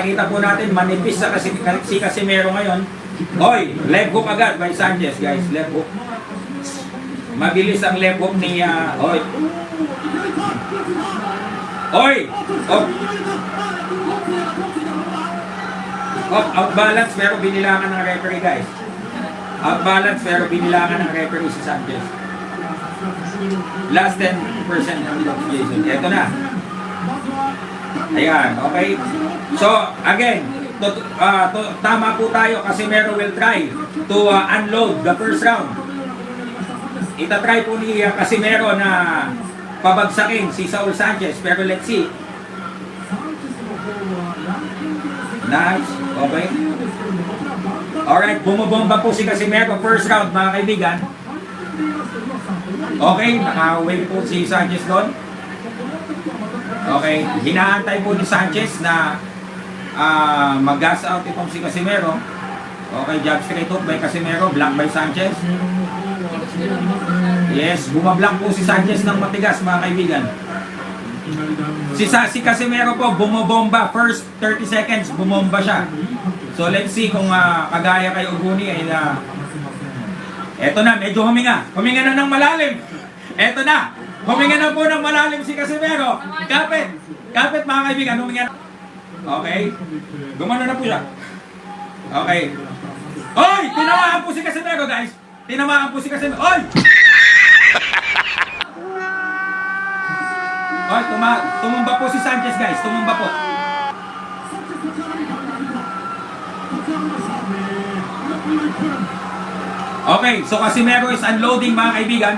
makikita po natin, manipis sa kasi, si Casimero ngayon. Oy, left hook agad by Sanchez, guys. Left hook. Mabilis ang left hook ni, ah, oy. Oy! Oh. Oh, out balance pero binilangan ng referee, guys. Out balance pero binilangan ng referee si Sanchez. Last 10% ng Jason. Ito na. Ayan, okay. So, again, to, ah, to- tama po tayo kasi Mero will try to ah, unload the first round. Itatry po ni uh, Casimero na pabagsakin si Saul Sanchez pero let's see. Nice. Okay. Alright, bumubomba po si Casimero first round mga kaibigan. Okay, naka-wave po si Sanchez doon. Okay, hinaantay po ni Sanchez na ah, mag-gas out itong si Casimero. Okay, jab straight hook by Casimero, block by Sanchez. Yes, bumablock po si Sanchez ng matigas mga kaibigan. Si, si Casimero po, bumobomba. First 30 seconds, bumomba siya. So let's see kung ah, kagaya kay Uguni ay na... eto na, medyo huminga. Huminga na ng malalim. Eto na. Huminga na po ng malalim si Casimero. Kapit. Kapit mga kaibigan, huminga. Okay. Gumano na po siya. Okay. Oy! Tinamaan po si Casimero, guys. Tinamaan po si Casimero. Oy! Oy, tuma tumumba po si Sanchez, guys. Tumumba po. Okay, so Casimero is unloading mga kaibigan.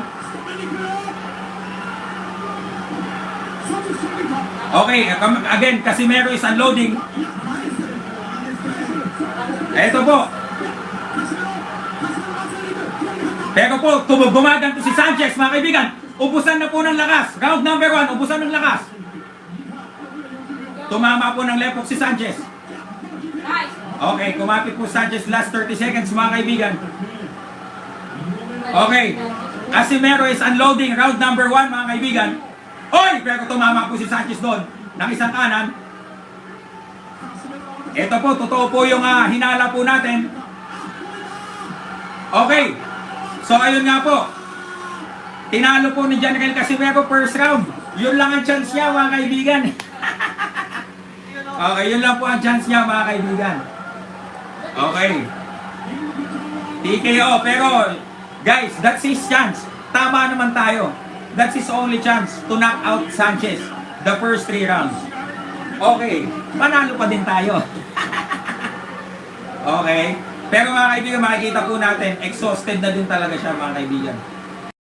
Okay, kam- again, Casimero is unloading. Eto po. Pero po, tum- gumaganto si Sanchez, mga kaibigan. Ubusan na po ng lakas. Round number one, ubusan ng lakas. Tumama po ng left hook si Sanchez. Okay, kumapit po Sanchez last 30 seconds, mga kaibigan. Okay. Casimero is unloading round number one, mga kaibigan. Oy! Pero tumama po si Sanchez doon ng isang kanan. Ito po, totoo po yung ah, hinala po natin. Okay. So, ayun nga po. Tinalo po ni General Casimero first round. Yun lang ang chance niya, mga kaibigan. okay, yun lang po ang chance niya, mga kaibigan. Okay. TKO, pero guys, that's his chance. Tama naman tayo. That's his only chance to knock out Sanchez the first three rounds. Okay, panalo pa din tayo. okay. Pero mga kaibigan, makikita po natin, exhausted na din talaga siya mga kaibigan.